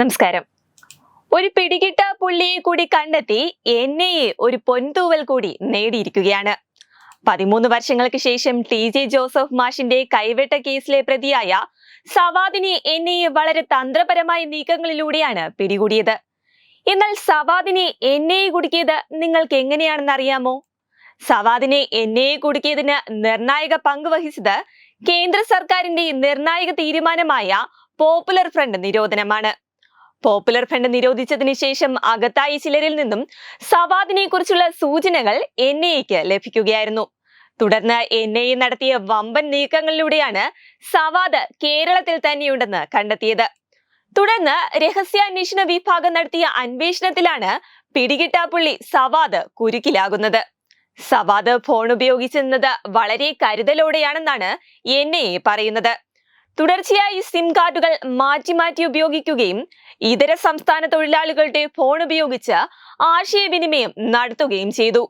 നമസ്കാരം. ഒരു പിടികിട്ട പുള്ളിയെ കൂടി കണ്ടെത്തി എൻ ഐ എ ഒരു പൊൻതൂവൽ കൂടി നേടിയിരിക്കുകയാണ്. പതിമൂന്ന് വർഷങ്ങൾക്ക് ശേഷം ടി ജെ ജോസഫ് മാഷിന്റെ കൈവെട്ട കേസിലെ പ്രതിയായ സവാദിനെ എൻ ഐ എ വളരെ തന്ത്രപരമായ നീക്കങ്ങളിലൂടെയാണ് പിടികൂടിയത്. എന്നാൽ സവാദിനെ എൻ കുടുക്കിയത് നിങ്ങൾക്ക് എങ്ങനെയാണെന്ന് അറിയാമോ? സവാദിനെ എൻ കുടുക്കിയതിന് നിർണായക പങ്ക് വഹിച്ചത് കേന്ദ്ര സർക്കാരിന്റെ നിർണായക തീരുമാനമായ പോപ്പുലർ ഫ്രണ്ട് നിരോധനമാണ്. പോപ്പുലർ ഫ്രണ്ട് നിരോധിച്ചതിന് ശേഷം അകത്തായി ചിലരിൽ നിന്നും സവാദിനെ കുറിച്ചുള്ള സൂചനകൾ എൻ ഐക്ക് ലഭിക്കുകയായിരുന്നു. തുടർന്ന് എൻ ഐ നടത്തിയ വമ്പൻ നീക്കങ്ങളിലൂടെയാണ് സവാദ് കേരളത്തിൽ തന്നെയുണ്ടെന്ന് കണ്ടെത്തിയത്. തുടർന്ന് രഹസ്യാന്വേഷണ വിഭാഗം നടത്തിയ അന്വേഷണത്തിലാണ് പിടികിട്ടാപ്പുള്ളി സവാദ് കുരുക്കിലാകുന്നത്. സവാദ് ഫോൺ ഉപയോഗിച്ചിരുന്നത് വളരെ കരുതലോടെയാണെന്നാണ് എൻ ഐ പറയുന്നത്. തുടർച്ചയായി സിം കാർഡുകൾ മാറ്റി മാറ്റി ഉപയോഗിക്കുകയും ഇതര സംസ്ഥാന തൊഴിലാളികളുടെ ഫോൺ ഉപയോഗിച്ച് ആശയവിനിമയം നടത്തുകയും ചെയ്തു.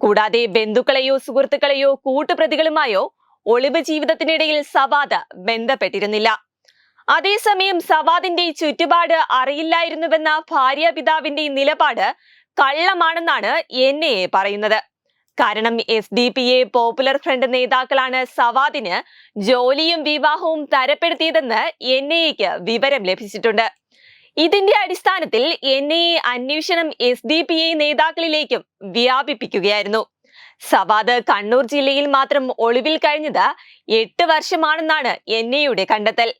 കൂടാതെ ബന്ധുക്കളെയോ സുഹൃത്തുക്കളെയോ കൂട്ടുപ്രതികളുമായോ ഒളിവ് ജീവിതത്തിനിടയിൽ സവാദ് ബന്ധപ്പെട്ടിരുന്നില്ല. അതേസമയം സവാദിന്റെ ചുറ്റുപാട് അറിയില്ലായിരുന്നുവെന്ന ഭാര്യാപിതാവിന്റെ നിലപാട് കള്ളമാണെന്നാണ് എൻ പറയുന്നത്. കാരണം S D P A popular front നേതാക്കളാണ് സവാദിന് ജോലിയും വിവാഹവും തരപ്പെടുത്തിയതെന്ന് എൻ ഐക്ക് വിവരം ലഭിച്ചിട്ടുണ്ട്. ഇതിന്റെ അടിസ്ഥാനത്തിൽ എൻ ഐ എ അന്വേഷണം എസ് ഡി പി ഐ നേതാക്കളിലേക്കും വ്യാപിപ്പിക്കുകയായിരുന്നു. സവാദ് കണ്ണൂർ ജില്ലയിൽ മാത്രം ഒളിവിൽ കഴിഞ്ഞത് എട്ട് വർഷമാണെന്നാണ് എൻ ഐയുടെ കണ്ടെത്തൽ.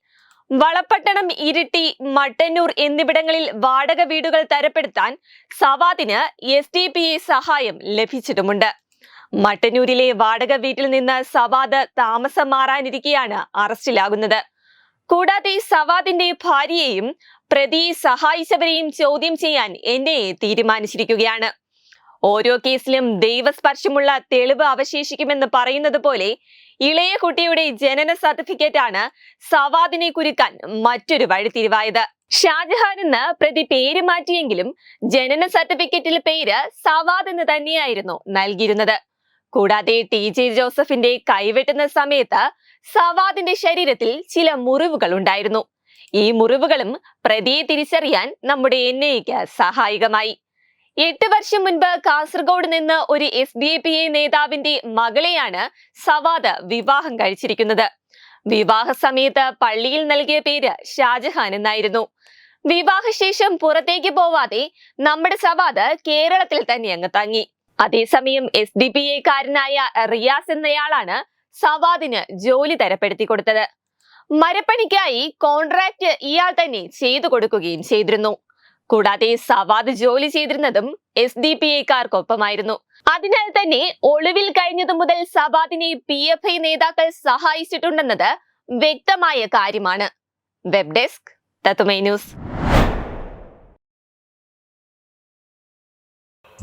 വളപ്പട്ടണം ഇരിട്ടി മട്ടന്നൂർ എന്നിവിടങ്ങളിൽ വാടക വീടുകൾ തരപ്പെടുത്താൻ സവാദിന് എസ് എ സഹായം ലഭിച്ചിട്ടുമുണ്ട്. മട്ടന്നൂരിലെ വാടക വീട്ടിൽ നിന്ന് സവാദ് താമസം മാറാനിരിക്കെയാണ് അറസ്റ്റിലാകുന്നത്. കൂടാതെ സവാദിന്റെ ഭാര്യയെയും പ്രതി സഹായിച്ചവരെയും ചോദ്യം ചെയ്യാൻ എന്നെ തീരുമാനിച്ചിരിക്കുകയാണ്. ഓരോ കേസിലും ദൈവസ്പർശമുള്ള തെളിവ് അവശേഷിക്കുമെന്ന് പറയുന്നത് പോലെ ഇളയ കുട്ടിയുടെ ജനന സർട്ടിഫിക്കറ്റ് ആണ് സവാദിനെ കുരുക്കാൻ മറ്റൊരു വഴിത്തിരിവായത്. ഷാജഹാൻ എന്ന് പ്രതി പേര് മാറ്റിയെങ്കിലും ജനന സർട്ടിഫിക്കറ്റിൽ പേര് സവാദ് എന്ന് തന്നെയായിരുന്നു നൽകിയിരുന്നത്. കൂടാതെ ടി ജെ ജോസഫിന്റെ കൈവെട്ടുന്ന സമയത്ത് സവാദിന്റെ ശരീരത്തിൽ ചില മുറിവുകൾ ഉണ്ടായിരുന്നു. ഈ മുറിവുകളും പ്രതിയെ തിരിച്ചറിയാൻ നമ്മുടെ എൻ ഐക്ക് സഹായകമായി. എട്ട് വർഷം മുൻപ് കാസർഗോഡ് നിന്ന് ഒരു എസ് ഡി പി എ നേതാവിന്റെ മകളെയാണ് സവാദ് വിവാഹം കഴിച്ചിരിക്കുന്നത്. വിവാഹ സമയത്ത് പള്ളിയിൽ നൽകിയ പേര് ഷാജഹാൻ എന്നായിരുന്നു. വിവാഹശേഷം പുറത്തേക്ക് പോവാതെ നമ്മുടെ സവാദ് കേരളത്തിൽ തന്നെ അങ്ങ് തങ്ങി. അതേസമയം എസ് ഡി പി എക്കാരനായ റിയാസ് എന്നയാളാണ് സവാദിന് ജോലി തരപ്പെടുത്തി കൊടുത്തത്. മരപ്പണിക്കായി കോൺട്രാക്ട് ഇയാൾ തന്നെ ചെയ്തു കൊടുക്കുകയും ചെയ്തിരുന്നു. കൂടാതെ സവാദ് ജോലി ചെയ്തിരുന്നതും എസ് ഡി പി എക്കാർക്കൊപ്പമായിരുന്നു അതിനാൽ തന്നെ ഒളിവിൽ കഴിഞ്ഞതു മുതൽ സവാദിനെ പി എഫ് ഐ നേതാക്കൾ സഹായിച്ചിട്ടുണ്ടെന്നത് വ്യക്തമായ കാര്യമാണ്. വെബ് ഡെസ്ക് തത്തുമൈ ന്യൂസ്